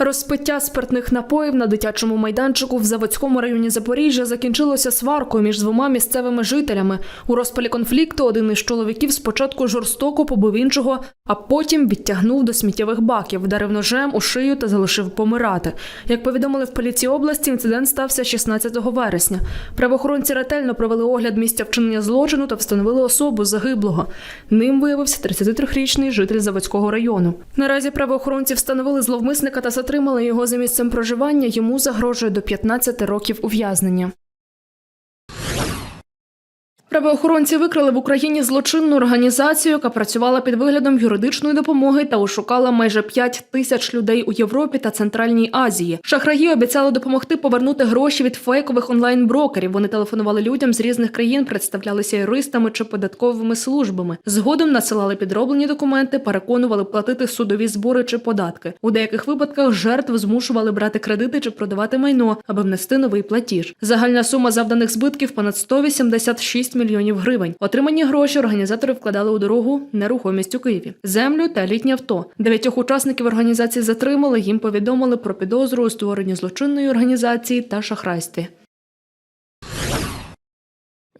Розпиття спиртних напоїв на дитячому майданчику в Заводському районі Запоріжжя закінчилося сваркою між двома місцевими жителями. У розпалі конфлікту один із чоловіків спочатку жорстоко побив іншого, а потім відтягнув до сміттєвих баків, вдарив ножем у шию та залишив помирати. Як повідомили в поліції області, інцидент стався 16 вересня. Правоохоронці ретельно провели огляд місця вчинення злочину та встановили особу загиблого. Ним виявився 33-річний житель Заводського району. Наразі правоохоронці встановили зловмисника та затримали його за місцем проживання. Йому загрожує до 15 років ув'язнення. Правоохоронці викрили в Україні злочинну організацію, яка працювала під виглядом юридичної допомоги та ошукала майже 5 тисяч людей у Європі та Центральній Азії. Шахраї обіцяли допомогти повернути гроші від фейкових онлайн-брокерів. Вони телефонували людям з різних країн, представлялися юристами чи податковими службами. Згодом надсилали підроблені документи, переконували платити судові збори чи податки. У деяких випадках жертв змушували брати кредити чи продавати майно, аби внести новий платіж. Загальна сума завданих збитків понад 186 мільйонів гривень. Отримані гроші організатори вкладали у дорогу, нерухомість у Києві, землю та літнє авто. Дев'ятьох учасників організації затримали. Їм повідомили про підозру у створенні злочинної організації та шахрайстві.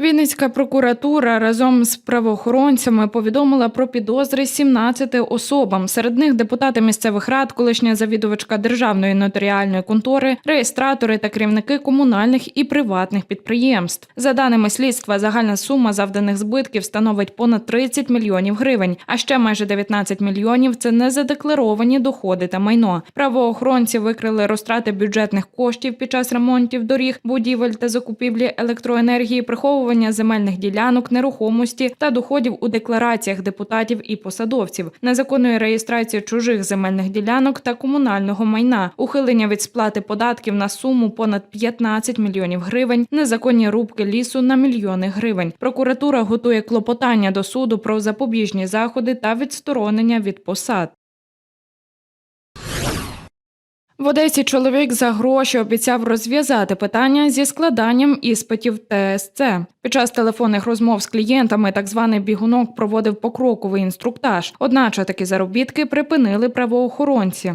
Вінницька прокуратура разом з правоохоронцями повідомила про підозри 17 особам. Серед них депутати місцевих рад, колишня завідувачка державної нотаріальної контори, реєстратори та керівники комунальних і приватних підприємств. За даними слідства, загальна сума завданих збитків становить понад 30 мільйонів гривень. А ще майже 19 мільйонів це незадекларовані доходи та майно. Правоохоронці викрили розтрати бюджетних коштів під час ремонтів доріг, будівель та закупівлі електроенергії, приховування земельних ділянок, нерухомості та доходів у деклараціях депутатів і посадовців, незаконної реєстрації чужих земельних ділянок та комунального майна, ухилення від сплати податків на суму понад 15 мільйонів гривень, незаконні рубки лісу на мільйони гривень. Прокуратура готує клопотання до суду про запобіжні заходи та відсторонення від посад. В Одесі чоловік за гроші обіцяв розв'язати питання зі складанням іспитів ТСЦ. Під час телефонних розмов з клієнтами так званий бігунок проводив покроковий інструктаж. Одначе такі заробітки припинили правоохоронці.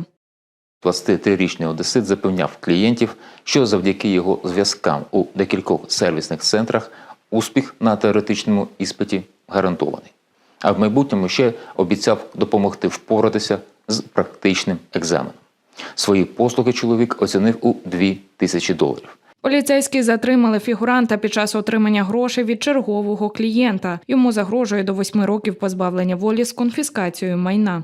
23-річний одесит запевняв клієнтів, що завдяки його зв'язкам у декількох сервісних центрах успіх на теоретичному іспиті гарантований. А в майбутньому ще обіцяв допомогти впоратися з практичним екзаменом. Свої послуги чоловік оцінив у 2 тисячі доларів. Поліцейські затримали фігуранта під час отримання грошей від чергового клієнта. Йому загрожує до восьми років позбавлення волі з конфіскацією майна.